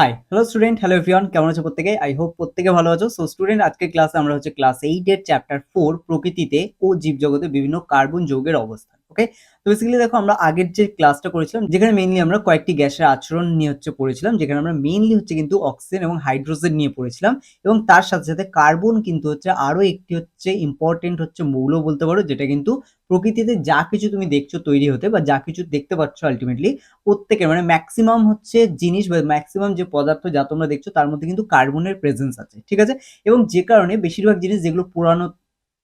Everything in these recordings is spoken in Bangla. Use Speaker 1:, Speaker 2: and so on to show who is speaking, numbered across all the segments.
Speaker 1: Hi hello student hello everyone কেমন আছো প্রত্যেকে? আই হোপ প্রত্যেকে ভালো আছো। সো স্টুডেন্ট আজকে ক্লাসে আমরা হচ্ছে ক্লাস এইটের চ্যাপ্টার ফোর প্রকৃতিতে ও জীবজগতে বিভিন্ন কার্বন যৌগের অবস্থান। ওকে তো বেসিক্যালি দেখো আমরা আগের যে ক্লাসটা করেছিলাম, যেখানে মেইনলি আমরা কয়েকটি গ্যাসের আচরণ নিয়ে হচ্ছে পড়েছিলাম, যেখানে আমরা মেইনলি হচ্ছে কিন্তু অক্সিজেন এবং হাইড্রোজেন নিয়ে পড়েছিলাম এবং তার সাথে সাথে কার্বন কিন্তু হচ্ছে আরও একটি হচ্ছে ইম্পর্টেন্ট হচ্ছে মৌল বলতে পারো, যেটা কিন্তু প্রকৃতিতে যা কিছু তুমি দেখছ তৈরি হতে বা যা কিছু দেখতে পাচ্ছ আলটিমেটলি প্রত্যেকের মানে ম্যাক্সিমাম হচ্ছে জিনিস বা ম্যাক্সিমাম যে পদার্থ যা তোমরা দেখছ তার মধ্যে কিন্তু কার্বনের প্রেজেন্স আছে, ঠিক আছে? এবং যে কারণে বেশিরভাগ জিনিস যেগুলো পুরানো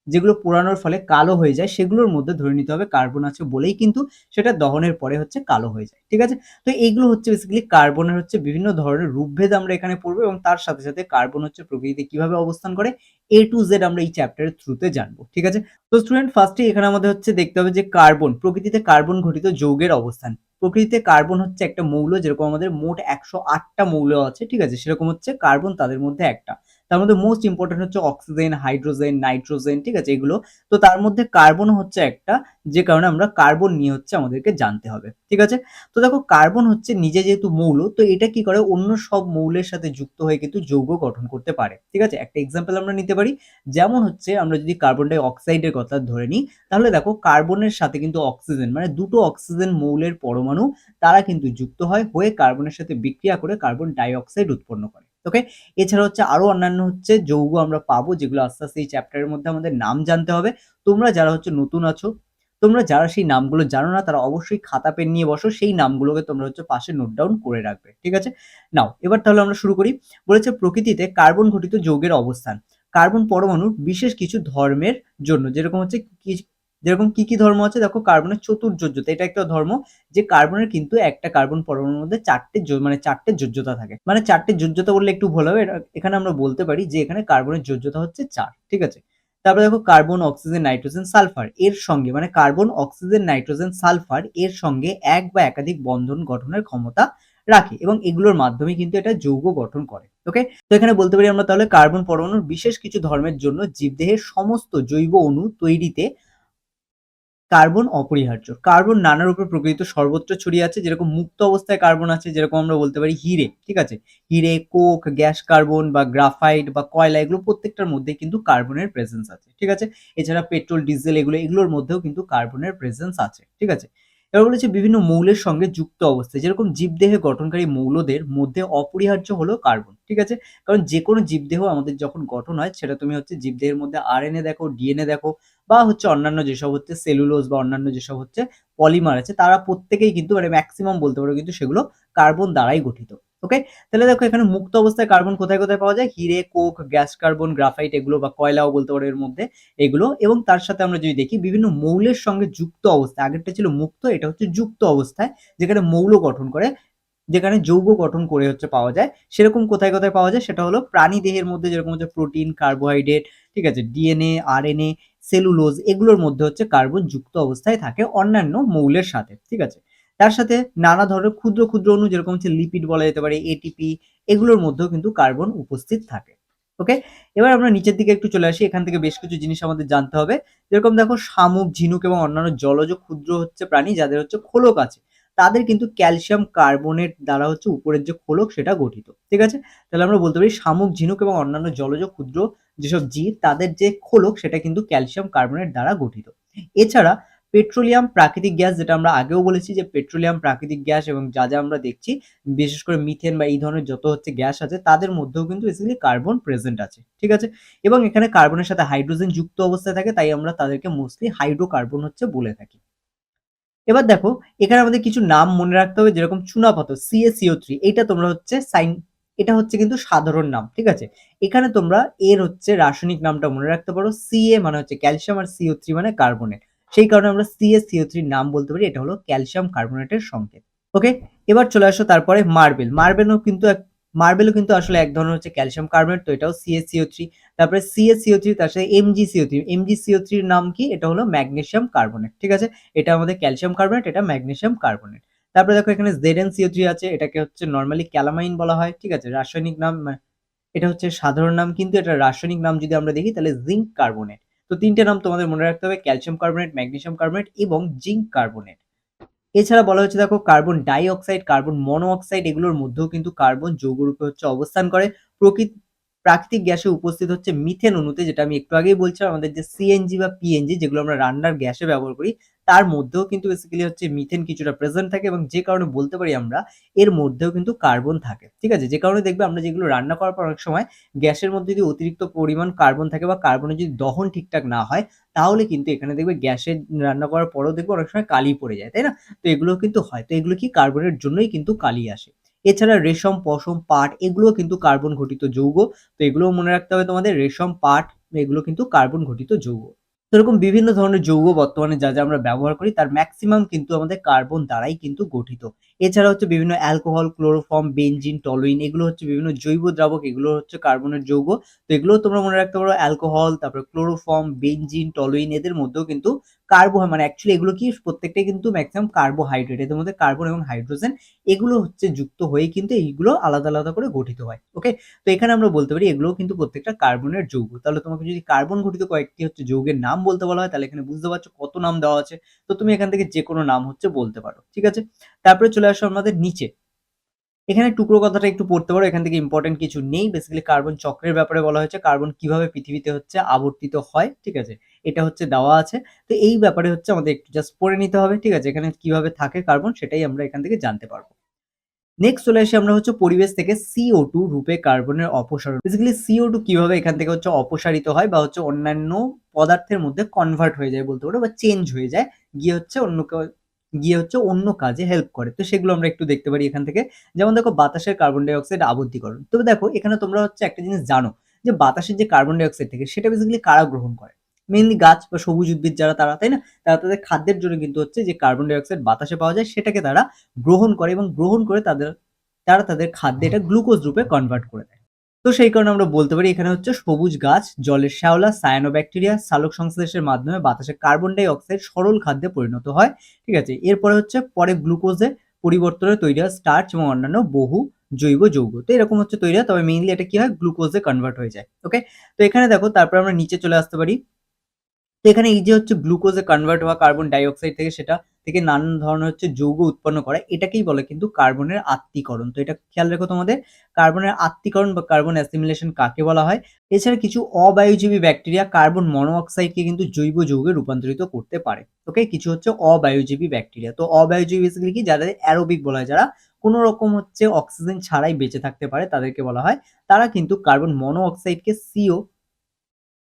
Speaker 1: যেগুলো পোড়ানোর ফলে কালো হয়ে যায়, সেগুলোর মধ্যে ধরে নিতে হবে কার্বন আছে বলেই কিন্তু সেটা দহনের পরে হচ্ছে কালো হয়ে যায়, ঠিক আছে? তো এইগুলো হচ্ছে বেসিক্যালি কার্বনের হচ্ছে বিভিন্ন ধরনের রূপভেদ আমরা এখানে পড়ব এবং তার সাথে সাথে কার্বন হচ্ছে প্রকৃতিতে কীভাবে অবস্থান করে এ টু জেড আমরা এই চ্যাপ্টারের থ্রুতে জানব, ঠিক আছে? তো স্টুডেন্ট ফার্স্টে এখানে আমাদের হচ্ছে দেখতে হবে যে কার্বন, প্রকৃতিতে কার্বন ঘটিত যৌগের অবস্থান। প্রকৃতিতে কার্বন হচ্ছে একটা মৌল, যেরকম আমাদের মোট একশো আটটা মৌল আছে, ঠিক আছে? সেরকম হচ্ছে কার্বন তাদের মধ্যে একটা। তার মধ্যে মোস্ট ইম্পর্টেন্ট হচ্ছে অক্সিজেন হাইড্রোজেন নাইট্রোজেন ঠিক আছে? এগুলো। তো তার মধ্যে কার্বন হচ্ছে একটা, যে কারণে আমরা কার্বন নিয়ে হচ্ছে আমাদেরকে জানতে হবে, ঠিক আছে? তো দেখো কার্বন হচ্ছে নিজে যেহেতু মৌল, তো এটা কি করে? অন্য সব মৌলের সাথে যুক্ত হয়ে কিন্তু যৌগ গঠন করতে পারে, ঠিক আছে? একটা এক্সাম্পল আমরা নিতে পারি। যেমন হচ্ছে আমরা যদি কার্বন ডাই অক্সাইডের কথা ধরে নিই, তাহলে দেখো কার্বনের সাথে কিন্তু অক্সিজেন মানে দুটো অক্সিজেন মৌলের পরমাণু, তারা কিন্তু যুক্ত হয়, হয়ে কার্বনের সাথে বিক্রিয়া করে কার্বন ডাই অক্সাইড উৎপন্ন করে ওকে এছাড়া হচ্ছে আরও অন্যান্য হচ্ছে যৌগ আমরা পাবো, যেগুলো আস্তে আস্তে এই চ্যাপ্টারের মধ্যে আমাদের নাম জানতে হবে। তোমরা যারা হচ্ছে নতুন আছো, তোমরা যারা সেই নামগুলো জানো না, তারা অবশ্যই খাতা, পেন নিয়ে বসো, সেই নামগুলোকে তোমরা হচ্ছে পাশে নোট ডাউন করে রাখবে, ঠিক আছে? নাও এবার তাহলে আমরা শুরু করি। বলেছে প্রকৃতিতে কার্বন ঘটিত যৌগের অবস্থান। কার্বন পরমাণুর বিশেষ কিছু ধর্মের জন্য, যেরকম হচ্ছে যেরকম কি কি ধর্ম আছে? দেখো কার্বনের চতুর্যোজ্যতা এটা একটা ধর্ম যে কার্বনের কিন্তু একটা কার্বন পরমাণুর মধ্যে চারটে মানে চারটে যোজ্যতা থাকে। মানে চারটে যোজ্যতা বললে একটু ভুল হবে। এখানে আমরা বলতে পারি যে এখানে কার্বনের যোজ্যতা হচ্ছে চার, ঠিক আছে? তারপরে দেখো কার্বন, অক্সিজেন, নাইট্রোজেন, সালফার। এর সঙ্গে মানে কার্বন, অক্সিজেন, নাইট্রোজেন, সালফার এর সঙ্গে এক বা একাধিক বন্ধন গঠনের ক্ষমতা রাখে এবং এগুলোর মাধ্যমে কিন্তু এটা যৌগ গঠন করে ওকে তো এখানে বলতে পারি আমরা তাহলে কার্বন পরমাণুর বিশেষ কিছু ধর্মের জন্য জীবদেহের সমস্ত জৈব অণু তৈরিতে কার্বন অপরিহার্য। কার্বন নানা রূপে প্রকৃত সর্বত্র ছড়িয়ে আছে, যেরকম মুক্ত অবস্থায় কার্বন আছে, যেরকম আমরা বলতে পারি হিরে, ঠিক আছে? হিরে, কোক, গ্যাস কার্বন বা গ্রাফাইট বা কয়লা, এগুলো প্রত্যেকটার মধ্যে কিন্তু কার্বনের প্রেজেন্স আছে, ঠিক আছে? এছাড়া পেট্রোল, ডিজেল, এগুলো, এগুলোর মধ্যেও কিন্তু কার্বনের প্রেজেন্স আছে, ঠিক আছে? এবার বলেছে বিভিন্ন মৌলের সঙ্গে যুক্ত অবস্থায়, যেরকম জীবদেহে গঠনকারী মৌলদের মধ্যে অপরিহার্য হলো কার্বন, ঠিক আছে? কারণ যে কোনো জীবদেহ আমাদের যখন গঠন হয়, সেটা তুমি হচ্ছে জীবদেহের মধ্যে আরএনএ দেখো ডিএনএ দেখো বা হচ্ছে অন্যান্য যেসব হচ্ছে সেলুলোজ বা অন্যান্য যেসব হচ্ছে পলিমার আছে, তারা প্রত্যেকেই কিন্তু মানে ম্যাক্সিমাম বলতে পারো কিন্তু সেগুলো কার্বন দ্বারাই গঠিত ওকে তাহলে দেখো এখানে মুক্ত অবস্থায় কার্বন কোথায় কোথায় পাওয়া যায়? হিরে, কোক, গ্যাস কার্বন গ্রাফাইট এগুলো বা কয়লাও বলতে পারো এর মধ্যে এগুলো এবং তার সাথে আমরা যদি দেখি বিভিন্ন মৌলের সঙ্গে যুক্ত অবস্থায়, আগেরটা ছিল মুক্ত, এটা হচ্ছে যুক্ত অবস্থায় যেখানে মৌল গঠন করে, যেখানে যৌগ গঠন করে হচ্ছে পাওয়া যায়, সেরকম কোথায় কোথায় পাওয়া যায়? সেটা হলো প্রাণী দেহের মধ্যে যেরকম হচ্ছে প্রোটিন কার্বোহাইড্রেট ঠিক আছে? ডিএনএ আরএনএ সেলুলোজ এগুলোর মধ্যে হচ্ছে কার্বন যুক্ত অবস্থায় থাকে অন্যান্য মৌলের সাথে, ঠিক আছে? তার সাথে নানা ধরনের ক্ষুদ্র ক্ষুদ্র অণু, যেরকম হচ্ছে লিপিড বলা যেতে পারে এটিপি এগুলোর মধ্যেও কিন্তু কার্বন উপস্থিত থাকে ওকে এবার আমরা নিচের দিকে একটু চলে আসি, এখান থেকে বেশ কিছু জিনিস আমাদের জানতে হবে। যেরকম দেখো শামুক, ঝিনুক এবং অন্যান্য জলজ ক্ষুদ্র হচ্ছে প্রাণী, যাদের হচ্ছে খোলক আছে। তাদের কিন্তু ক্যালসিয়াম কার্বনেট দ্বারা হচ্ছে উপরের যে খোলক সেটা গঠিত, ঠিক আছে? তাহলে আমরা বলতে পারি শামুক, ঝিনুক এবং অন্যান্য জলজ, ক্ষুদ্র যেসব জীব, তাদের যে খোলক সেটা কিন্তু ক্যালসিয়াম কার্বনেট দ্বারা গঠিত। এছাড়া পেট্রোলিয়াম প্রাকৃতিক গ্যাস যেটা আমরা আগেও বলেছি যে পেট্রোলিয়াম প্রাকৃতিক গ্যাস এবং যা যা আমরা দেখছি, বিশেষ করে মিথেন বা এই ধরনের যত হচ্ছে গ্যাস আছে, তাদের মধ্যেও কিন্তু বেসিক্যালি কার্বন প্রেজেন্ট আছে, ঠিক আছে? এবং এখানে কার্বনের সাথে হাইড্রোজেন যুক্ত অবস্থায় থাকে, তাই আমরা তাদেরকে মোস্টলি হাইড্রোকার্বন হচ্ছে বলে থাকি। এবার দেখো, এখানে আমাদের কিছু নাম মনে রাখতে হবে, যেরকম চুনাপাথর সিএসিও থ্রি এটা তোমরা হচ্ছে সাইন, এটা হচ্ছে কিন্তু সাধারণ নাম, ঠিক আছে? এখানে তোমরা এর হচ্ছে রাসায়নিক নামটা মনে রাখতে পারো সিএ মানে হচ্ছে ক্যালসিয়াম আর সিও থ্রি মানে কার্বনেট। সেই কারণে আমরা সিএস সিও থ্রির নাম বলতে পারি, এটা হলো ক্যালসিয়াম কার্বনেটের সংকেত। ওকে, এবার চলে আসো তারপরে মার্বেল। মার্বেলও কিন্তু মার্বেলও কিন্তু আসলে এক ধরনের হচ্ছে ক্যালসিয়াম কার্বনেট তো এটাও C A C O three তারপরে C A C O three তার সাথে এমজিসিও থ্রি এমজিসিও থ্রির নাম কি? এটা হলো ম্যাগনেশিয়াম কার্বনেট ঠিক আছে? এটা আমাদের ক্যালসিয়াম কার্বনেট এটা ম্যাগনেশিয়াম কার্বনেট তারপরে দেখো এখানে জেড এন সিও থ্রি আছে, এটাকে হচ্ছে নর্মালি ক্যালামাইন বলা হয়, ঠিক আছে? রাসায়নিক নাম, এটা হচ্ছে সাধারণ নাম, কিন্তু এটা রাসায়নিক নাম যদি আমরা দেখি, তাহলে জিঙ্ক কার্বনেট তো তিনটে নাম তোমাদের মনে রাখতে হবে ক্যালসিয়াম কার্বনেট ম্যাগনেসিয়াম কার্বনেট এবং জিঙ্ক কার্বনেট এছাড়া বলা হচ্ছে, দেখো carbon dioxide carbon monoxide এগুলোর মধ্যেও কিন্তু কার্বন যৌগরূপে হচ্ছে অবস্থান করে। প্রকৃত, প্রাকৃতিক গ্যাসে উপস্থিত হচ্ছে মিথেন অণুতে, যেটা আমি একটু আগেই বলছিলাম, আমাদের যে সিএনজি বা পিএনজি যেগুলো আমরা রান্নার গ্যাসে ব্যবহার করি তার মধ্যেও কিন্তু বেসিক্যালি হচ্ছে মিথেন কিছুটা প্রেজেন্ট থাকে এবং যে কারণে বলতে পারি আমরা, এর মধ্যেও কিন্তু কার্বন থাকে। ঠিক আছে? যে কারণে দেখবে আমরা যেগুলো রান্না করার পর অনেক সময় গ্যাসের মধ্যে যদি অতিরিক্ত পরিমাণ কার্বন থাকে বা কার্বনের যদি দহন ঠিকঠাক না হয়, তাহলে কিন্তু এখানে দেখবে গ্যাসে রান্না করার পরেও দেখবে অনেক সময় কালি পড়ে যায়, তাই না? তো এগুলো কিন্তু হয়। তো এগুলো কি কার্বনের জন্যই কিন্তু কালি আসে। এছাড়া রেশম, পশম, পাট, এগুলোও কিন্তু কার্বন ঘটিত যৌগ। তো এগুলোও মনে রাখতে হবে তোমাদের, রেশম, পাট, এগুলো কিন্তু কার্বন ঘটিত যৌগ। এরকম বিভিন্ন ধরনের যৌগ বর্তমানে যা যা আমরা ব্যবহার করি, তার ম্যাক্সিমাম কিন্তু আমাদের কার্বন দ্বারাই কিন্তু গঠিত। এছাড়া হচ্ছে বিভিন্ন অ্যালকোহল, ক্লোরোফর্ম বেঞ্জিন টলুইন, এগুলো হচ্ছে বিভিন্ন জৈব দ্রাবক, এগুলো হচ্ছে কার্বনের যৌগ। তো এগুলো তোমরা মনে রাখতে পারো, অ্যালকোহল, তারপরে ক্লোরোফর্ম বেঞ্জিন টলুইন, এদের মধ্যেও কিন্তু কার্বো মানে অ্যাকচুয়ালি এগুলো কি প্রত্যেকটাই কিন্তু ম্যাক্সিমাম কার্বোহাইড্রেট এদের মধ্যে কার্বন এবং হাইড্রোজেন এগুলো হচ্ছে যুক্ত হয়ে কিন্তু এইগুলো আলাদা আলাদা করে গঠিত হয় ওকে তো এখানে আমরা বলতে পারি এগুলো কিন্তু প্রত্যেকটা কার্বনের যৌগ। তাহলে তোমাকে যদি কার্বন ঘটিত কয়েকটি হচ্ছে যৌগের নাম বলতে বলা হয়, তাহলে এখানে বুঝতে পারছ কত নাম দেওয়া আছে। তো তুমি এখান থেকে যে কোনো নাম হচ্ছে বলতে পারো, ঠিক আছে? তারপরে চলে আসো আমাদের নিচে। এখানে টুকরো কথাটা একটু পড়তে পারো, এখান থেকে ইম্পর্টেন্ট কিছু নেই। বেসিক্যালি কার্বন চক্রের ব্যাপারে বলা হয়েছে কার্বন কীভাবে পৃথিবীতে হচ্ছে আবর্তিত হয়, ঠিক আছে? এটা হচ্ছে দেওয়া আছে। তো এই ব্যাপারে হচ্ছে আমাদের একটু জাস্ট পড়ে নিতে হবে, ঠিক আছে? এখানে কীভাবে থাকে কার্বন সেটাই আমরা এখান থেকে জানতে পারব। নেক্সট চলে আসি আমরা হচ্ছে পরিবেশ থেকে সিও টু রূপে কার্বনের অপসারণ। বেসিক্যালি সিও টু কীভাবে এখান থেকে হচ্ছে অপসারিত হয় বা হচ্ছে অন্যান্য পদার্থের মধ্যে কনভার্ট হয়ে যায় বলতে পারো বা চেঞ্জ হয়ে যায়, গিয়ে হচ্ছে অন্য গিয়ে হচ্ছে অন্য কাজে হেল্প করে। তো সেগুলো আমরা একটু দেখতে পারি এখান থেকে। যেমন দেখো, বাতাসের কার্বন ডাই অক্সাইড আবদ্ধীকরণ তবে দেখো, এখানে তোমরা হচ্ছে একটা জিনিস জানো যে, বাতাসের যে কার্বন ডাই অক্সাইড থেকে, সেটা বেসিক্যালি কারা গ্রহণ করে? মেনলি গাছ বা সবুজ উদ্ভিদ যারা, তারা, তাই না? তারা তাদের খাদ্যের জন্য কিন্তু হচ্ছে যে কার্বন ডাই অক্সাইড বাতাসে পাওয়া যায়, সেটাকে তারা গ্রহণ করে এবং গ্রহণ করে তাদের, তারা তাদের খাদ্যে এটা গ্লুকোজ রূপে কনভার্ট করে দেয়। তো সেই কারণে আমরা বলতে পারি এখানে হচ্ছে সবুজ গাছ, জলের শ্যাওলা সায়ানো ব্যাকটেরিয়া সালোক সংশ্লেষের মাধ্যমে বাতাসে কার্বন ডাই অক্সাইড সরল খাদ্যে পরিণত হয়, ঠিক আছে? এরপরে হচ্ছে পরে গ্লুকোজে পরিবর্তনে তৈরি হয় স্টার্চ এবং অন্যান্য বহু জৈব যৌগ। তো এরকম হচ্ছে তৈরি হয়, তবে মেইনলি এটা কি হয়? গ্লুকোজে কনভার্ট হয়ে যায় ওকে তো এখানে দেখো, তারপর আমরা নিচে চলে আসতে পারি। তো এখানে এই যে হচ্ছে গ্লুকোজে কনভার্ট হওয়া কার্বন ডাইঅক্সাইড থেকে সেটা থেকে নানান ধরনের হচ্ছে যৌগ উৎপন্ন করে, এটাকেই বলে কিন্তু কার্বনের আত্মীকরণ তো এটা খেয়াল রেখো তোমাদের কার্বনের আত্মীকরণ বা কার্বন অ্যাসিমিলেশন কাকে বলা হয়? এছাড়া কিছু অবায়ুজীবী ব্যাকটেরিয়া কার্বন মনোঅক্সাইডকে কিন্তু জৈব যৌগে রূপান্তরিত করতে পারে। ওকে কিছু হচ্ছে অবায়ুজীবী ব্যাকটেরিয়া তো অবায়ুজীবী বেসিক্যালি কি? যাদের অ্যারোবিক বলা হয়, যারা কোনো রকম হচ্ছে অক্সিজেন ছাড়াই বেঁচে থাকতে পারে, তাদেরকে বলা হয়। তারা কিন্তু কার্বন মনোঅক্সাইডকে সিও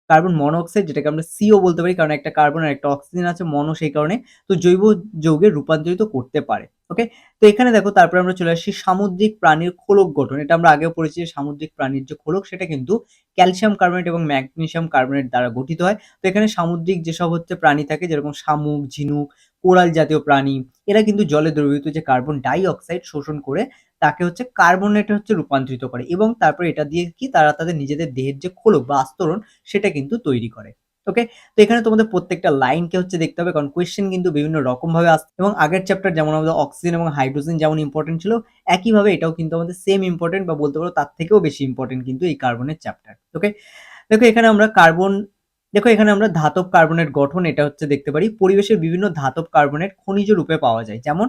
Speaker 1: কার্বন মনোঅক্সাইড যেটাকে আমরা সিও বলতে পারি, কারণ একটা কার্বন আর একটা অক্সিজেন আছে মনো সেই কারণে, তো জৈব যৌগে রূপান্তরিত করতে পারে ওকে তো এখানে দেখো, তারপরে আমরা চলে আসছি সামুদ্রিক প্রাণীর খোলক গঠন, এটা আমরা আগেও পড়েছি সামুদ্রিক প্রাণীর যে খোলক, সেটা কিন্তু ক্যালসিয়াম কার্বনেট এবং ম্যাগনেসিয়াম কার্বনেট দ্বারা গঠিত হয়, তো এখানে সামুদ্রিক যেসব হচ্ছে প্রাণী থাকে, যেরকম শামুক, ঝিনুক, কোরাল জাতীয় প্রাণী, এরা কিন্তু জলে দ্রবীভূত যে কার্বন ডাই অক্সাইড শোষণ করে তাকে হচ্ছে কার্বনেটে হচ্ছে রূপান্তরিত করে এবং তারপর এটা দিয়ে কি তারা তাদের নিজেদের দেহের যে খোলক বা আস্তরণ সেটা কিন্তু তৈরি করে। ওকে তো এখানে তোমাদের প্রত্যেকটা লাইনকে হচ্ছে দেখতে হবে কারণ কোয়েশ্চেন কিন্তু বিভিন্ন রকম ভাবে আসছে এবং আগের চ্যাপ্টার যেমন আমাদের অক্সিজেন এবং হাইড্রোজেন যেমন ইম্পর্টেন্ট ছিল, একইভাবে এটাও কিন্তু আমাদের সেম ইম্পর্টেন্ট বা বলতে পারো তার থেকেও বেশি ইম্পর্টেন্ট কিন্তু এই কার্বনের চ্যাপ্টার ওকে দেখো এখানে আমরা কার্বন দেখো এখানে আমরা ধাতব কার্বনের গঠন এটা হচ্ছে দেখতে পারি। পরিবেশের বিভিন্ন ধাতব কার্বনের খনিজ রূপে পাওয়া যায়। যেমন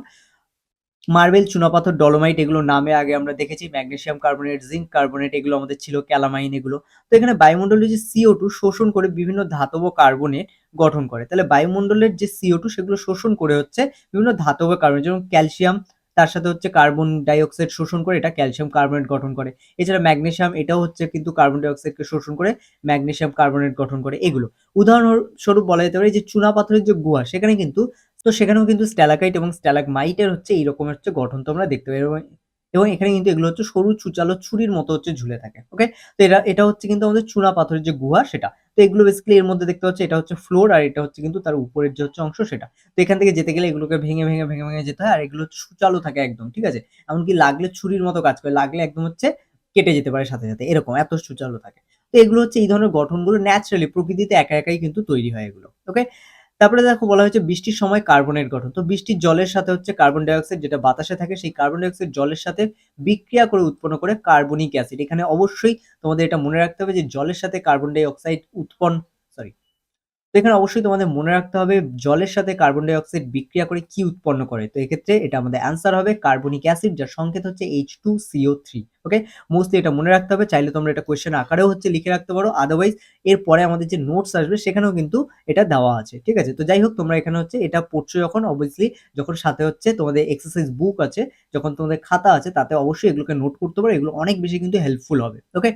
Speaker 1: মার্বেল, চুনাপাথর, ডলোমাইট এগুলো নামে আগে আমরা দেখেছি, ম্যাগনেসিয়াম কার্বনেট, জিঙ্ক কার্বনেট, এগুলো আমাদের ছিল, ক্যালামাইন এগুলো। তো এখানে বায়ুমণ্ডলের যে সিও টু শোষণ করে বিভিন্ন ধাতব কার্বনেট গঠন করে। তাহলে বায়ুমণ্ডলের যে সিও টু সেগুলো শোষণ করে হচ্ছে বিভিন্ন ধাতব কার্বন যেমন ক্যালসিয়াম, তার সাথে হচ্ছে কার্বন ডাইঅক্সাইড শোষণ করে এটা ক্যালসিয়াম কার্বনেট গঠন করে। এছাড়া ম্যাগনেসিয়াম, এটাও হচ্ছে কিন্তু কার্বন ডাইঅক্সাইডকে শোষণ করে ম্যাগনেসিয়াম কার্বনেট গঠন করে এগুলো। উদাহরণস্বরূপ বলা যেতে পারে যে চুনা পাথরের যে গুহা, সেখানে কিন্তু তো সেখানেও কিন্তু স্ট্যালাকাইট এবং স্ট্যালাক স্ট্যালাকমাইটের হচ্ছে এইরকম হচ্ছে গঠন তোমরা দেখতে পাবে এবং এখানে কিন্তু এগুলো হচ্ছে সরু চুচালো ছুরির মতো হচ্ছে ঝুলে থাকে ওকে তো এটা এটা হচ্ছে কিন্তু আমাদের চুনা পাথরের যে গুহা সেটা। তো এগুলো বেসিক্যালি এর মধ্যে দেখতে হচ্ছে এটা হচ্ছে ফ্লোর আর এটা হচ্ছে কিন্তু তার উপরের যে হচ্ছে অংশ সেটা। তো এখান থেকে যেতে গেলে এগুলোকে ভেঙে ভেঙে ভেঙে ভেঙে যেতে হয় আর এগুলো সুচালো থাকে একদম, ঠিক আছে? এমনকি লাগলে ছুরির মতো কাজ করে, লাগলে একদম হচ্ছে কেটে যেতে পারে সাথে সাথে, এরকম এত সুচালো থাকে। তো এগুলো হচ্ছে এই ধরনের গঠনগুলো ন্যাচারালি প্রকৃতিতে একা একাই কিন্তু তৈরি হয় এগুলো ওকে তারপরে দেখো বলা হয়েছে বৃষ্টির সময় কার্বনের গঠন। তো বৃষ্টির জলের সাথে হচ্ছে কার্বন ডাইঅক্সাইড যেটা বাতাসে থাকে, সেই কার্বন ডাইঅক্সাইড জলের সাথে বিক্রিয়া করে উৎপন্ন করে কার্বনিক অ্যাসিড এখানে অবশ্যই তোমাদের এটা মনে রাখতে হবে যে জলের সাথে কার্বন ডাইঅক্সাইড উৎপন্ন তো এখানে অবশ্যই তোমাদের মনে রাখতে হবে, জলের সাথে কার্বন ডাই অক্সাইড বিক্রিয়া করে কি উৎপন্ন করে? তো এক্ষেত্রে এটা আমাদের অ্যান্সার হবে কার্বনিক অ্যাসিড যার সংকেত হচ্ছে H two CO three okay mostly এটা মনে রাখতে হবে, চাইলে তোমরা এটা কোয়েশ্চেন আকারেও হচ্ছে লিখে রাখতে পারো আদারওয়াইজ এরপরে আমাদের যে নোটস আসবে সেখানেও কিন্তু এটা দেওয়া আছে, ঠিক আছে? তো যাই হোক, তোমরা এখানে হচ্ছে এটা পড়ছো যখন অবভিয়াসলি যখন সাথে হচ্ছে তোমাদের এক্সারসাইজ বুক আছে, যখন তোমাদের খাতা আছে, তাতে অবশ্যই এগুলোকে নোট করতে পারো, এগুলো অনেক বেশি কিন্তু হেল্পফুল হবে ওকে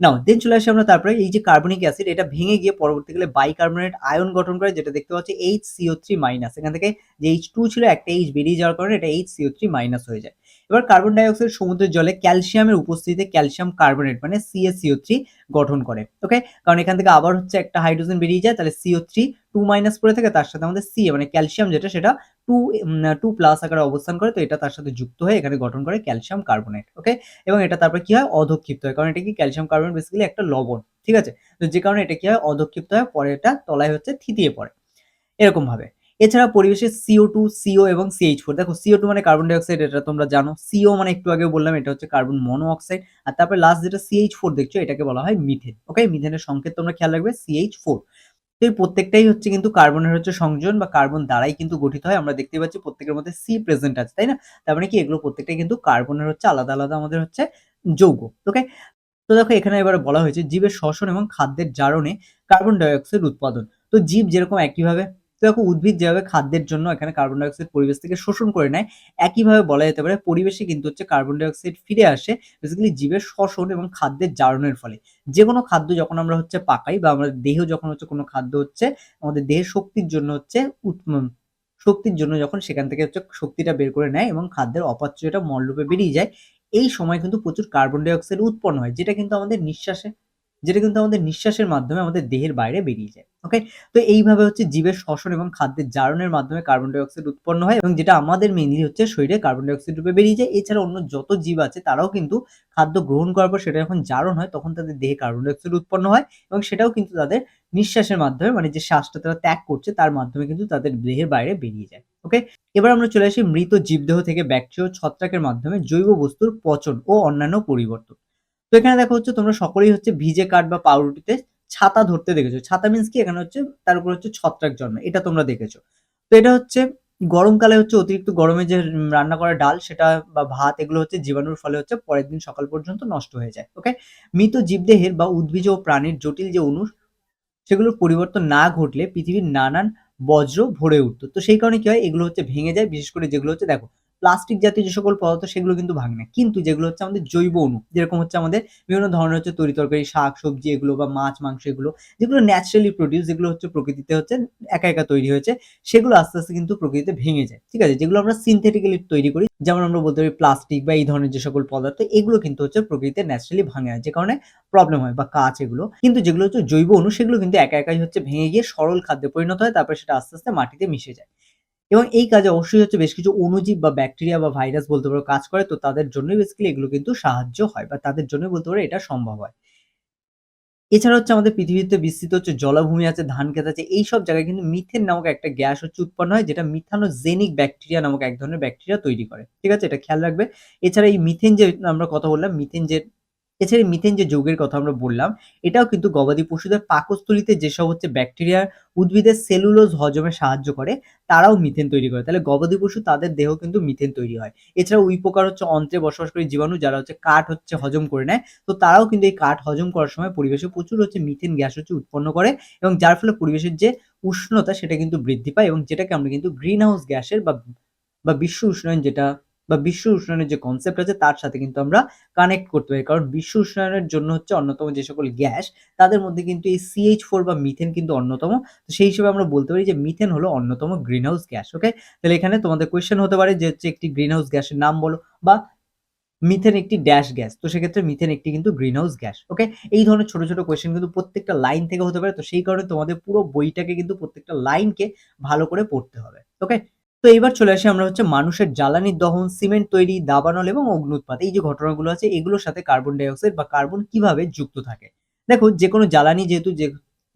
Speaker 1: নাও দেন চলে আসি আমরা তারপরে এই যে কার্বনিক অ্যাসিড এটা ভেঙে গিয়ে পরবর্তীকালে বাইকার্বনেট আয়ন গঠন করে, যেটা দেখতে পাচ্ছি এইচ সিও থ্রি মাইনাস এখান থেকে যে এইচ টু ছিল, একটা এইচ বেরিয়ে যাওয়ার কারণে এটা এইচ সিও থ্রি মাইনাস হয়ে যায়। এবার কার্বন ডাইঅক্সাইড সমুদ্রের জলে ক্যালসিয়ামের উপস্থিতিতে ক্যালসিয়াম কার্বনেট মানে C A C O three গঠন করে। ওকে কারণ এখান থেকে আবার হচ্ছে একটা হাইড্রোজেন বেরিয়ে যায়, তাহলে সিও থ্রি টু মাইনাস করে থাকে, তার সাথে আমাদের সি মানে ক্যালসিয়াম যেটা, সেটা টু টু প্লাস আকারে অবস্থান করে, তো এটা তার সাথে যুক্ত হয়ে এখানে গঠন করে ক্যালসিয়াম কার্বনেট ওকে এবং এটা তারপর কি হয়? অধক্ষিপ্ত হয়। কারণ এটা কি? ক্যালসিয়াম কার্বনেট বেসিক্যালি একটা লবণ, ঠিক আছে? তো যে কারণে এটা কি হয়? অধক্ষিপ্ত হয়, পরে এটা তলায় হচ্ছে থিতিয়ে পড়ে। এরকম ভাবে। এছাড়া পরিবেশের সিও টু সিও এবং সিএইচ ফোর দেখো সিও টু মানে কার্বন ডাইঅক্সাইড এটা তোমরা জানো। সিও মানে একটু আগে বললাম, এটা হচ্ছে কার্বন মনো অক্সাইড আর তারপরে লাস্ট যেটা সিএইচ ফোর দেখছ, এটাকে বলা হয় মিথেন ওকে মিথেনের সংকেত তোমরা খেয়াল রাখবে সিএইচ ফোর তো এই প্রত্যেকটাই হচ্ছে কিন্তু কার্বনের হচ্ছে সংযোজন বা কার্বন দ্বারাই কিন্তু গঠিত হয়। আমরা দেখতে পাচ্ছি প্রত্যেকের মধ্যে সি প্রেজেন্ট আছে, তাই না? তার মানে কি এগুলো প্রত্যেকটাই কিন্তু কার্বনের হচ্ছে আলাদা আলাদা আমাদের হচ্ছে যৌগ ওকে তো দেখো এখানে এবারে বলা হয়েছে, জীবের শ্বসন এবং খাদ্যের জারণে কার্বন ডাইঅক্সাইড উৎপাদন। তো জীব যেরকম একইভাবে তো দেখো উদ্ভিদ যেভাবে খাদ্যের জন্য এখানে কার্বন ডাইঅক্সাইড পরিবেশ থেকে শোষণ করে নেয়, একইভাবে বলা যেতে পারে পরিবেশে কিন্তু হচ্ছে কার্বন ডাইঅক্সাইড ফিরে আসে বেসিক্যালি জীবের শ্বসন এবং খাদ্যের জারণের ফলে। যে কোনো খাদ্য যখন আমরা হচ্ছে পাকাই বা আমাদের দেহ যখন হচ্ছে কোনো খাদ্য হচ্ছে, আমাদের দেহের শক্তির জন্য হচ্ছে শক্তির জন্য যখন সেখান থেকে হচ্ছে শক্তিটা বের করে নেয় এবং খাদ্যের অপাচ্যটা মলরূপে বেরিয়ে যায়, এই সময় কিন্তু প্রচুর কার্বন ডাইঅক্সাইড উৎপন্ন হয়, যেটা কিন্তু আমাদের নিঃশ্বাসে যেটা কিন্তু আমাদের নিঃশ্বাসের মাধ্যমে আমাদের দেহের বাইরে বেরিয়ে যায় ওকে তো এইভাবে হচ্ছে জীবের শ্বসন এবং খাদ্যের জারণের মাধ্যমে কার্বন ডাইঅক্সাইড উৎপন্ন হয় এবং যেটা আমাদের মেনলি হচ্ছে শরীরে কার্বন ডাইঅক্সাইড রূপে বেরিয়ে যায়। এছাড়া অন্য যত জীব আছে তারাও কিন্তু খাদ্য গ্রহণ করার পর সেটা যখন জারণ হয় তখন তাদের দেহে কার্বন ডাইঅক্সাইড উৎপন্ন হয় এবং সেটাও কিন্তু তাদের নিঃশ্বাসের মাধ্যমে মানে যে শ্বাসটা তারা ত্যাগ করছে তার মাধ্যমে কিন্তু তাদের দেহের বাইরে বেরিয়ে যায় ওকে এবার আমরা চলে আসি মৃত জীবদেহ থেকে ব্যাকটেরিয়া ছত্রাকের মাধ্যমে জৈব বস্তুর পচন ও অন্যান্য পরিবর্তন। তো এখানে দেখো হচ্ছে তোমরা সকলেই হচ্ছে ভিজে কাঠ বা পাউরুটিতে ছাতা ধরতে দেখেছ। ছাতা মিন্স কি? এখানে হচ্ছে তার উপর হচ্ছে ছত্রাক জন্মে, এটা তোমরা দেখেছ। তো এটা হচ্ছে গরমকালে হচ্ছে অতিরিক্ত গরমে যে রান্না করা ডাল, সেটা বা ভাত, এগুলো হচ্ছে জীবাণুর ফলে হচ্ছে পরের দিন সকাল পর্যন্ত নষ্ট হয়ে যায় ওকে মৃত জীবদেহের বা উদ্ভিজ ও প্রাণীর জটিল যে অনু, সেগুলোর পরিবর্তন না ঘটলে পৃথিবীর নানান বজ্র ভরে উঠতো। তো সেই কারণে কি হয়? এগুলো হচ্ছে ভেঙে যায়। বিশেষ করে যেগুলো হচ্ছে দেখো প্লাস্টিক জাতীয় যে সকল পদার্থ, সেগুলো কিন্তু ভাঙে না। কিন্তু যেগুলো হচ্ছে আমাদের জৈব অণু, যেরকম হচ্ছে আমাদের বিভিন্ন ধরনের হচ্ছে তরি তরকারি, শাক, সবজি এগুলো বা মাছ, মাংস এগুলো, যেগুলো ন্যাচারালি প্রডিউস যেগুলো হচ্ছে প্রকৃতিতে হচ্ছে একা একা তৈরি হয়েছে, সেগুলো আস্তে আস্তে কিন্তু প্রকৃতিতে ভেঙে যায়। ঠিক আছে? যেগুলো আমরা সিনথেটিক্যালি তৈরি করি, যেমন আমরা বলতে পারি প্লাস্টিক বা এই ধরনের যে সকল পদার্থ, এগুলো কিন্তু হচ্ছে প্রকৃতিতে ন্যাচারালি ভাঙে না, যে কারণে প্রবলেম হয় বা কাজ এগুলো। কিন্তু যেগুলো হচ্ছে জৈব অণু, সেগুলো কিন্তু একা একাই হচ্ছে ভেঙে গিয়ে সরল খাদ্যে পরিণত হয়, তারপরে সেটা আস্তে আস্তে মাটিতে মিশে যায়। এবং এই কাজে অবশ্যই হচ্ছে বেশ কিছু অণুজীব বা ব্যাকটেরিয়া বা ভাইরাস বলতে পারো কাজ করে, তো তাদের জন্যই বেসিক্যালি এগুলো কিন্তু সাহায্য হয় বা তাদের জন্যই বলতে পারো এটা সম্ভব হয়। এছাড়া হচ্ছে আমাদের পৃথিবীতে বিস্তৃত হচ্ছে জলাভূমি আছে, ধান ক্ষেত আছে, এইসব জায়গায় কিন্তু মিথেন নামক একটা গ্যাস হচ্ছে উৎপন্ন হয় যেটা মিথানোজেনিক ব্যাকটেরিয়া নামক এক ধরনের ব্যাকটেরিয়া তৈরি করে, ঠিক আছে? এটা খেয়াল রাখবে। এছাড়া এই মিথেন যে আমরা কথা বললাম মিথেন যে এছাড়া মিথেন যে যৌগের কথা আমরা বললাম, এটাও কিন্তু গবাদি পশুদের পাকস্থলিতে যেসব হচ্ছে ব্যাকটেরিয়া উদ্ভিদের সেলুলোজ হজমে সাহায্য করে, তারাও মিথেন তৈরি করে। তাহলে গবাদি পশু তাদের দেহ কিন্তু মিথেন তৈরি হয়। এছাড়া উই প্রকার হচ্ছে অন্ত্রে বসবাস করে জীবাণু যারা হচ্ছে কাঠ হচ্ছে হজম করে নেয়, তো তারাও কিন্তু এই কাঠ হজম করার সময় পরিবেশে প্রচুর হচ্ছে মিথেন গ্যাস হচ্ছে উৎপন্ন করে এবং যার ফলে পরিবেশের যে উষ্ণতা সেটা কিন্তু বৃদ্ধি পায় এবং যেটাকে আমরা কিন্তু গ্রিন হাউস গ্যাসের বা বা বিশ্ব উষ্ণায়ন যেটা বা বিশ্ব উষ্ণায়নের যে কনসেপ্ট আছে, তার সাথে কিন্তু আমরা কানেক্ট করতে পারি। কারণ বিশ্ব উষ্ণায়নের জন্য হচ্ছে অন্যতম যে সকল গ্যাস, তাদের মধ্যে কিন্তু এই সিএইচ ফোর বা মিথেন কিন্তু অন্যতম। তো সেই হিসেবে আমরা বলতে পারি যে মিথেন হলো অন্যতম গ্রিন হাউস গ্যাস ওকে তাহলে এখানে তোমাদের কোয়েশ্চেন হতে পারে যে হচ্ছে একটি গ্রিন হাউস গ্যাসের নাম বলো বা মিথেন একটি ড্যাশ গ্যাস তো সেক্ষেত্রে মিথেন একটি কিন্তু গ্রিন হাউস গ্যাস ওকে এই ধরনের ছোট ছোট কোয়েশ্চেন কিন্তু প্রত্যেকটা লাইন থেকে হতে পারে। তো সেই কারণে তোমাদের পুরো বইটাকে কিন্তু প্রত্যেকটা লাইনকে ভালো করে পড়তে হবে ওকে তো এইবার চলে আসি আমরা হচ্ছে মানুষের জ্বালানির দহন, সিমেন্ট তৈরি, দাবানল এবং অগ্নুৎপাত এই যে ঘটনাগুলো আছে, এগুলোর সাথে কার্বন ডাইঅক্সাইড বা কার্বন কীভাবে যুক্ত থাকে? দেখো যে কোনো জ্বালানি যেহেতু যে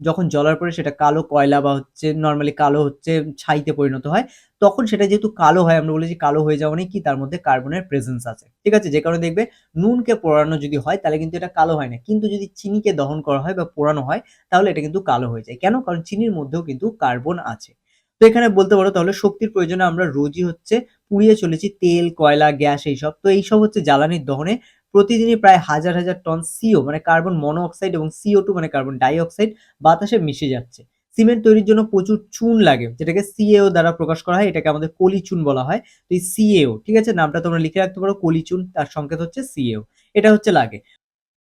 Speaker 1: যখন জ্বলার পরে সেটা কালো কয়লা বা হচ্ছে নর্মালি কালো হচ্ছে ছাইতে পরিণত হয়, তখন সেটা যেহেতু কালো হয়, আমরা বলেছি কালো হয়ে যাওয়া মানে কি? তার মধ্যে কার্বনের প্রেজেন্স আছে। ঠিক আছে? যে কারণে দেখবে নুনকে পোড়ানো যদি হয়, তাহলে কিন্তু এটা কালো হয় না। কিন্তু যদি চিনিকে দহন করা হয় বা পোড়ানো হয়, তাহলে এটা কিন্তু কালো হয়ে যায়। কেন? কারণ চিনির মধ্যেও কিন্তু কার্বন আছে। তো এখানে বলতে পারো তাহলে শক্তির প্রয়োজনে আমরা রোজই হচ্ছে পুড়িয়ে চলেছি তেল, কয়লা, গ্যাস এইসব। তো এইসব হচ্ছে জ্বালানির দহনে প্রতিদিনই প্রায় হাজার হাজার টন সিও মানে কার্বন মনোঅক্সাইড এবং সিও টু মানে কার্বন ডাইঅক্সাইড বাতাসে মিশে যাচ্ছে। সিমেন্ট তৈরির জন্য প্রচুর চুন লাগে, যেটাকে সিএও দ্বারা প্রকাশ করা হয়, এটাকে আমাদের কলি চুন বলা হয়। তো এই সিএও ঠিক আছে? নামটা তোমরা লিখে রাখতে পারো কলি চুন তার সংকেত হচ্ছে সিএও এটা হচ্ছে লাগে।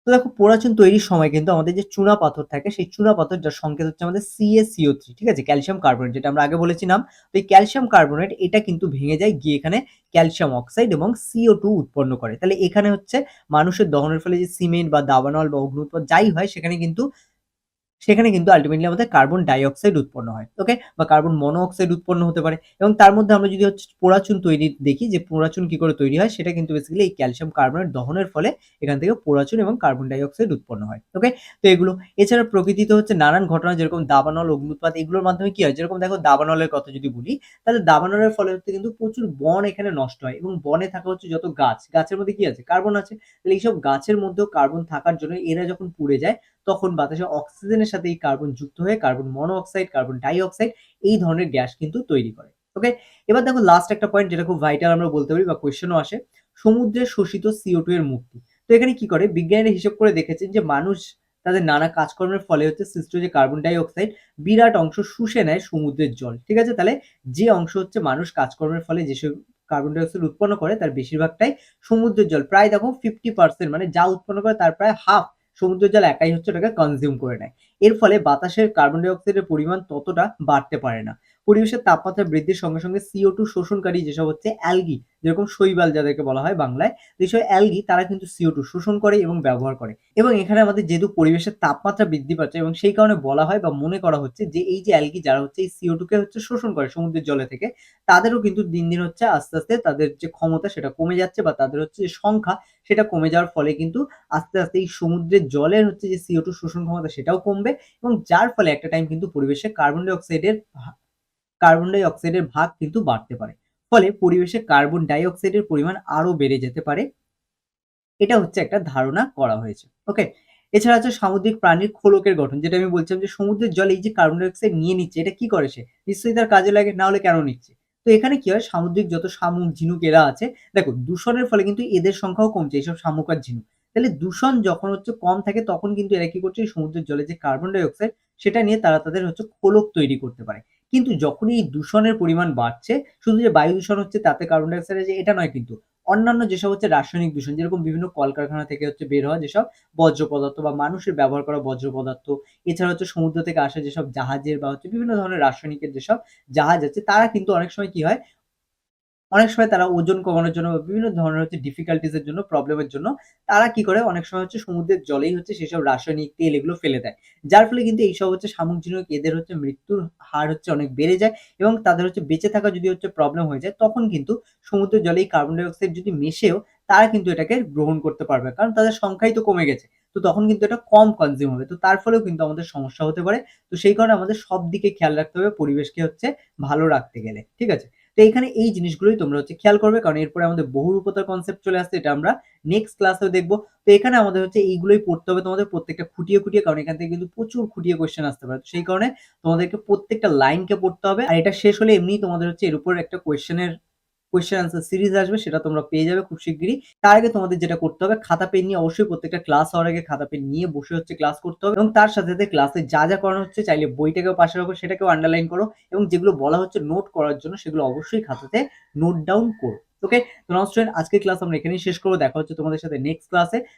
Speaker 1: তো দেখো পোড়াচুন তৈরির সময় কিন্তু আমাদের যে চুনা পাথর থাকে, সেই চুনা পাথর যার সংকেত হচ্ছে আমাদের সিএসিও থ্রি ঠিক আছে? ক্যালসিয়াম কার্বনেট, যেটা আমরা আগে বলেছিলাম। তো এই ক্যালসিয়াম কার্বনেট, এটা কিন্তু ভেঙে যায়, গিয়ে এখানে ক্যালসিয়াম অক্সাইড এবং সিও টু উৎপন্ন করে। তাহলে এখানে হচ্ছে মানুষের দহনের ফলে যে সিমেন্ট বা দাবানল বা অগ্নুৎপাত যাই হয়, সেখানে কিন্তু সেখানে কিন্তু আলটিমেটলি আমাদের কার্বন ডাইঅক্সাইড উৎপন্ন হয় ওকে বা কার্বন মনোঅক্সাইড উৎপন্ন হতে পারে। এবং তার মধ্যে আমরা যদি হচ্ছে পোড়াচুন তৈরি দেখি যে পোড়াচুন কি করে তৈরি হয়, সেটা কিন্তু বেসিক্যালি এই ক্যালসিয়াম কার্বনেট দহনের ফলে এখান থেকে পোড়াচুন এবং কার্বন ডাইঅক্সাইড উৎপন্ন হয় ওকে তো এগুলো, এছাড়া প্রকৃতিতে হচ্ছে নানান ঘটনা যেরকম দাবানল অগ্নুৎপাত এগুলোর মাধ্যমে কি হয়? যেরকম দেখো দাবানলের কথা যদি বলি, তাহলে দাবানলের ফলে হচ্ছে কিন্তু প্রচুর বন এখানে নষ্ট হয় এবং বনে থাকা হচ্ছে যত গাছ, গাছের মধ্যে কি আছে? কার্বন আছে। তাহলে এইসব গাছের মধ্যেও কার্বন থাকার জন্য এরা যখন পুড়ে যায় তখন বাতাসে অক্সিজেনের সাথে এই কার্বন যুক্ত হয়ে কার্বন মনোঅক্সাইড কার্বন ডাইঅক্সাইড এই ধরনের গ্যাস কিন্তু তৈরি করে, ওকে? এবার দেখো লাস্ট একটা পয়েন্ট যেটা খুব ভাইটাল আমরা বলতে পারি বা কোয়েশ্চেনও আসে, সমুদ্রে শোষিত সিও টু এর মুক্তি। তো এখানে কি করে? বিজ্ঞানীরা হিসেব করে দেখেছেন যে মানুষ তাদের নানা কাজকর্মের ফলে হচ্ছে সৃষ্ট যে কার্বন ডাইঅক্সাইড বিরাট অংশ শুষে নেয় সমুদ্রের জল, ঠিক আছে? তাহলে যে অংশ হচ্ছে মানুষ কাজকর্মের ফলে যেসব কার্বন ডাইঅক্সাইড উৎপন্ন করে তার বেশিরভাগটাই সমুদ্রের জল। প্রায় দেখো ফিফটি পার্সেন্ট মানে যা উৎপন্ন করে তার প্রায় হাফ সমুদ্রের জল একাই হচ্ছে ওটাকে কনজিউম করে নেয়। এর ফলে বাতাসের কার্বন ডাইঅক্সাইডের পরিমাণ ততটা বাড়তে পারে না। পরিবেশের তাপমাত্রা বৃদ্ধির সঙ্গে সঙ্গে সিও টু শোষণকারী যেসব হচ্ছে অ্যালগি, যেরকম শৈবাল যাদেরকে বলা হয় বাংলায়, যেসব অ্যালগি তারা কিন্তু সিও টু শোষণ করে এবং ব্যবহার করে। এবং এখানে আমাদের যেহেতু পরিবেশের তাপমাত্রা বৃদ্ধি পাচ্ছে এবং সেই কারণে বলা হয় বা মনে করা হচ্ছে যে এই যে অ্যালগি যারা হচ্ছে এই সিও টুকে হচ্ছে শোষণ করে সমুদ্রের জলে থেকে, তাদেরও কিন্তু দিন দিন হচ্ছে আস্তে আস্তে তাদের যে ক্ষমতা সেটা কমে যাচ্ছে বা তাদের হচ্ছে যে সংখ্যা সেটা কমে যাওয়ার ফলে কিন্তু আস্তে আস্তে এই সমুদ্রের জলের হচ্ছে যে সিও টু শোষণ ক্ষমতা সেটাও কমবে এবং যার ফলে একটা টাইম কিন্তু পরিবেশে কার্বন ডাই অক্সাইডের কার্বন ডাই অক্সাইডের ভাগ কিন্তু বাড়তে পারে। ফলে পরিবেশে কার্বন ডাই অক্সাইডের পরিমাণ আরও বেড়ে যেতে পারে। এটা হচ্ছে একটা ধারণা করা হয়েছে। ওকে এছাড়া হচ্ছে সামুদ্রিক প্রাণীর খোলকের গঠন, যেটা আমি বলছিলাম যে সমুদ্রের জলে এই যে কার্বন ডাই অক্সাইড নিয়ে নিচ্ছে, এটা কি করে সে? নিশ্চয়ই তার কাজে লাগে, না হলে কেন নিচ্ছে? তো এখানে কি হয়? সামুদ্রিক যত শামুক, ঝিনুক এরা আছে, দেখো দূষণের ফলে কিন্তু এদের সংখ্যাও কমছে, এইসব শামুক আর ঝিনুক। তাহলে দূষণ যখন হচ্ছে কম থাকে, তখন কিন্তু এরা কি করছে? সমুদ্রের জলে যে কার্বন ডাই অক্সাইড সেটা নিয়ে তারা তাদের হচ্ছে খোলক তৈরি করতে পারে। কিন্তু যখনই এই দূষণের পরিমাণ বাড়ছে, শুধু যে বায়ু দূষণ হচ্ছে তাতে কার্বন ডাইঅক্সাইড যে এটা নয় কিন্তু, অন্যান্য যেসব হচ্ছে রাসায়নিক দূষণ, যেরকম বিভিন্ন কলকারখানা থেকে হচ্ছে বের হওয়া যেসব বজ্র পদার্থ বা মানুষের ব্যবহার করা বজ্র পদার্থ, এছাড়া হচ্ছে সমুদ্র থেকে আসা যেসব জাহাজের বা হচ্ছে বিভিন্ন ধরনের রাসায়নিকের যেসব জাহাজ আছে, তারা কিন্তু অনেক সময় কি হয় অনেক সময় তারা ওজন কমানোর জন্য বিভিন্ন ধরনের হচ্ছে ডিফিকাল্টিস এর জন্য প্রবলেমের জন্য, তারা কি করে? অনেক সময় হচ্ছে সমুদ্রের জলেই হচ্ছে সেসব রাসায়নিক তেল এগুলো ফেলে দেয়। যার ফলে কিন্তু এইসব হচ্ছে ঝিনুক এদের হচ্ছে মৃত্যুর হার হচ্ছে অনেক বেড়ে যায় এবং তাদের হচ্ছে বেঁচে থাকা যদি হচ্ছে প্রবলেম হয়ে যায়, তখন কিন্তু সমুদ্রের জলে কার্বন ডাই অক্সাইড যদি মেশেও, তারা কিন্তু এটাকে গ্রহণ করতে পারবে। কারণ তাদের সংখ্যাই তো কমে গেছে। তো তখন কিন্তু এটা কম কনজিউম হবে। তো তার ফলেও কিন্তু আমাদের সমস্যা হতে পারে। তো সেই কারণে আমাদের সব দিকে খেয়াল রাখতে হবে পরিবেশকে হচ্ছে ভালো রাখতে গেলে। ঠিক আছে? তো এখানে এই জিনিসগুলোই তোমরা হচ্ছে খেয়াল করবে, কারণ এরপরে আমাদের বহুরূপতার কনসেপ্ট চলে আসছে, এটা আমরা নেক্সট ক্লাসেও দেখব। তো এখানে আমাদের হচ্ছে এইগুলোই পড়তে হবে তোমাদের প্রত্যেকটা খুঁটিয়ে খুঁটিয়ে, কারণ এখান থেকে কিন্তু প্রচুর খুঁটিয়ে কোয়েশ্চেন আসতে পারে। সেই কারণে তোমাদেরকে প্রত্যেকটা লাইনকে পড়তে হবে। আর এটা শেষ হলে এমনি তোমাদের হচ্ছে এর উপর একটা কোয়েশ্চেনের কোয়েশ্চেন আনসার সিরিজ আসবে, সেটা তোমরা পেয়ে যাবে খুব শিগগিরই। তার আগে তোমাদের যেটা করতে হবে, খাতা পেন নিয়ে অবশ্যই প্রত্যেকটা ক্লাস হওয়ার আগে খাতা পেন নিয়ে বসে হচ্ছে ক্লাস করতে হবে। এবং তার সাথে সাথে ক্লাসে যা যা করানো হচ্ছে, চাইলে বইটাকেও পাশে রাখো, সেটাকেও আন্ডারলাইন করো। এবং যেগুলো বলা হচ্ছে নোট করার জন্য, সেগুলো অবশ্যই খাতাতে নোট ডাউন করো। ওকে তো স্টুডেন্ট আজকের ক্লাস আমরা এখানেই শেষ করব। দেখা হচ্ছে তোমাদের সাথে নেক্সট ক্লাসে